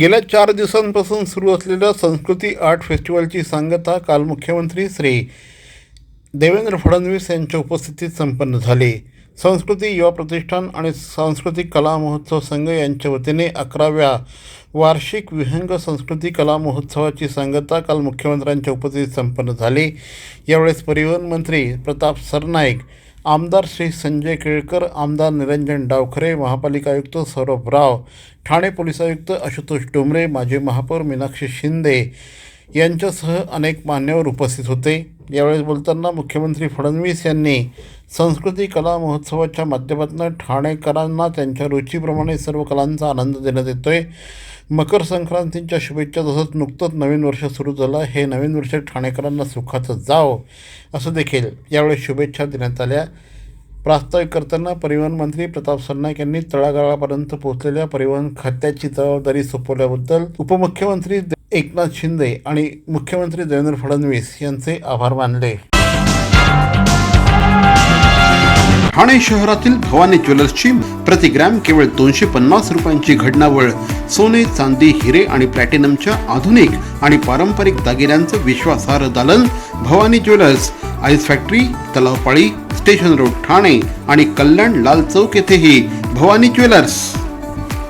गेल्या चार दिवसांपासून सुरू असलेल्या संस्कृती आर्ट फेस्टिवलची सांगता काल मुख्यमंत्री श्री देवेंद्र फडणवीस यांच्या उपस्थितीत संपन्न झाली. संस्कृती युवा प्रतिष्ठान आणि सांस्कृतिक कला महोत्सव संघ यांच्या वतीने अकराव्या वार्षिक विहंग संस्कृती कला महोत्सवाची सांगता काल मुख्यमंत्र्यांच्या उपस्थितीत संपन्न झाली. यावेळेस परिवहन मंत्री प्रताप सरनाईक आमदार श्री संजय केळकर आमदार निरंजन डावखरे महापालिका आयुक्त सौरभ राव ठाणे पोलीस आयुक्त आशुतोष डोंबरे माजी महापौर मीनाक्षी शिंदे यांच्यासह अनेक मान्यवर उपस्थित होते. यावेळेस बोलताना मुख्यमंत्री फडणवीस यांनी संस्कृती कला महोत्सवाच्या माध्यमातून ठाणेकरांना त्यांच्या रुचीप्रमाणे सर्व कलांचा आनंद देण्यात येतोय. मकर संक्रांतीच्या शुभेच्छा तसंच नुकतंच नवीन वर्ष सुरू झालं हे नवीन वर्ष ठाणेकरांना सुखाचं जावं असं देखील यावेळी शुभेच्छा देण्यात आल्या. प्रास्ताविक करताना परिवहन मंत्री प्रताप सरनाईक यांनी तळागाळापर्यंत पोहोचलेल्या परिवहन खात्याची जबाबदारी सोपवल्याबद्दल उपमुख्यमंत्री दे- एकनाथ शिंदे आणि मुख्यमंत्री देवेंद्र फडणवीस यांचे आभार मानले. ठाणे शहरातील भवानी ज्वेलर्सची प्रति ग्रॅम केवळ दोनशे पन्नास रुपयांची घडणावळ सोने चांदी हिरे आणि प्लॅटिनमच्या आधुनिक आणि पारंपरिक दागिन्यांचं विश्वासार्ह दालन Bhavani jewellers ice factory Talavpali station road Thane आणि कल्याण लाल चौक येथेही भवानी ज्वेलर्स.